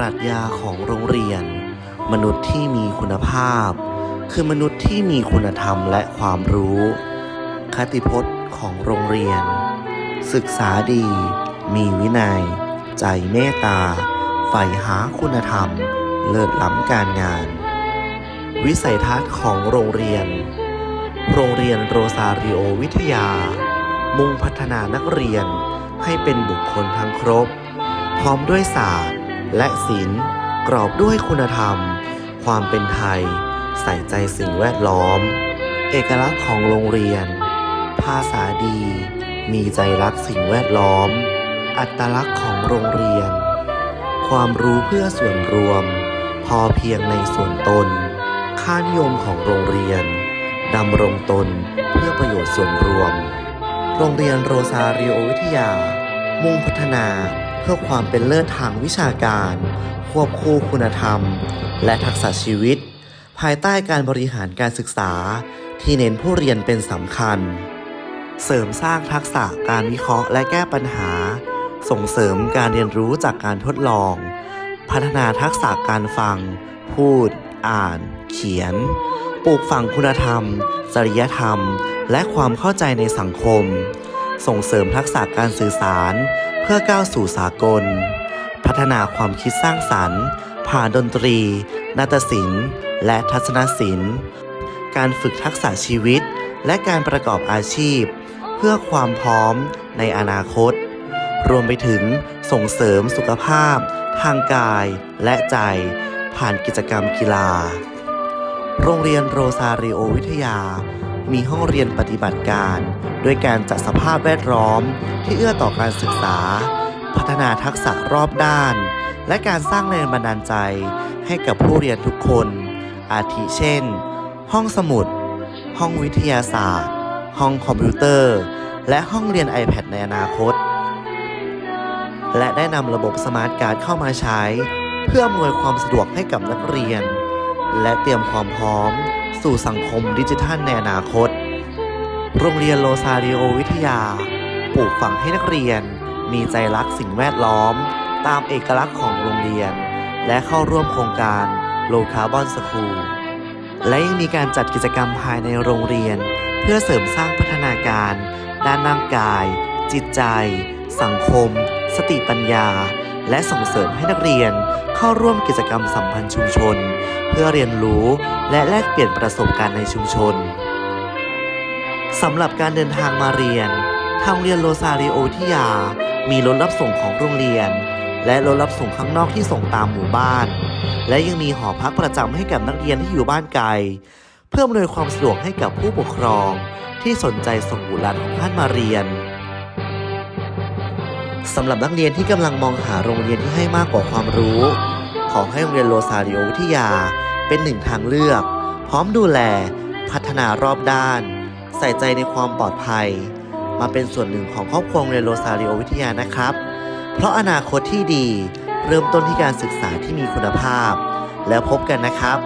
รัชญาของโรงเรียน มนุษย์ที่มีคุณภาพ คือมนุษย์ที่มีคุณธรรมและความรู้ คติพจน์ของโรงเรียน ศึกษาดี มีวินัย ใจเมตตาใฝ่หาคุณธรรม เลิศล้ำการงาน วิสัยทัศน์ของโรงเรียน โรงเรียนโรซาริโอวิทยา มุ่งพัฒนานักเรียนให้เป็นบุคคลทั้งครบ พร้อมด้วยศาสตร์ และศิลกรอบด้วยคุณธรรม ความเป็นไทย ใส่ใจสิ่งแวดล้อม เอกลักษณ์ของโรงเรียน ภาษาดี มีใจรักสิ่งแวดล้อม อัตลักษณ์ของโรงเรียน ความรู้เพื่อส่วนรวม พอเพียงในส่วนตน ค่านิยมของโรงเรียนดำรงตนเพื่อประโยชน์ส่วนรวม โรงเรียนโรซาเริโอวิทยา มุ่งพัฒนา เพื่อความเป็นเลิศทางวิชาการ ควบคู่คุณธรรม และทักษะชีวิต ภายใต้การบริหารการศึกษาที่เน้นผู้เรียนเป็นสำคัญ เสริมสร้างทักษะการวิเคราะห์และแก้ปัญหา ส่งเสริมการเรียนรู้จากการทดลอง พัฒนาทักษะการฟัง พูด อ่าน เขียน ปลูกฝังคุณธรรม จริยธรรม และความเข้าใจในสังคม ส่งเสริมทักษะการสื่อสาร พื่อก้าวสู่สากล พัฒนาความคิดสร้างสรรค์ผ่านดนตรี นาฏศิลป์ และทัศนศิลป์ การฝึกทักษะชีวิต และการประกอบอาชีพ เพื่อความพร้อมในอนาคต รวมไปถึงส่งเสริมสุขภาพ ทางกายและใจ ผ่านกิจกรรมกีฬา โรงเรียนโรซาริโอวิทยา มีห้องเรียนปฏิบัติการ ด้วยการจัดสภาพแวดล้อม ที่เอื้อต่อการศึกษา พัฒนาทักษะรอบด้าน และการสร้างแรงบันดาลใจให้กับผู้เรียนทุกคน อาทิเช่น ห้องสมุด ห้องวิทยาศาสตร์ ห้องคอมพิวเตอร์ และห้องเรียน iPad ในอนาคต และได้นำระบบสมาร์ทการ์ดเข้ามาใช้ เพื่ออำนวยความสะดวกให้กับนักเรียน และเตรียมความพร้อม สู่สังคมดิจิทัลในอนาคต โรงเรียนโลซาริโอวิทยา ปลูกฝังให้นักเรียน มีใจรักสิ่งแวดล้อม ตามเอกลักษณ์ของโรงเรียน และเข้าร่วมโครงการโลคาร์บอนสคูลและยังมีการจัดกิจกรรมภายในโรงเรียน เพื่อเสริมสร้างพัฒนาการ ด้านร่างกาย จิตใจ สังคม สติปัญญา และส่งเสริมให้นักเรียนเข้าร่วมกิจกรรมสัมพันธ์ชุมชน เพื่อเรียนรู้และแลกเปลี่ยนประสบการณ์ในชุมชนสำหรับการเดินทางมาเรียน ทางเรียนโรซาริโอวิยา มีรถรับส่งของโรงเรียน และรถรับส่งข้างนอกที่ส่งตามหมู่บ้าน และยังมีหอพักประจำให้กับนักเรียนที่อยู่บ้านไกล เพื่ออำนวยความสะดวกให้กับผู้ปกครอง ที่สนใจส่งบุตรหลานของท่านมาเรียนสำหรับนักเรียนที่กำลังมองหาโรงเรียนที่ให้มากกว่าความรู้ ขอให้โรงเรียนโรซาริโอวิทยาเป็นหนึ่งทางเลือก พร้อมดูแล พัฒนารอบด้าน ใส่ใจในความปลอดภัย มาเป็นส่วนหนึ่งของครอบครัวเรียนโรซาริโอวิทยานะครับ เพราะอนาคตที่ดีเริ่มต้นที่การศึกษาที่มีคุณภาพ แล้วพบกันนะครับ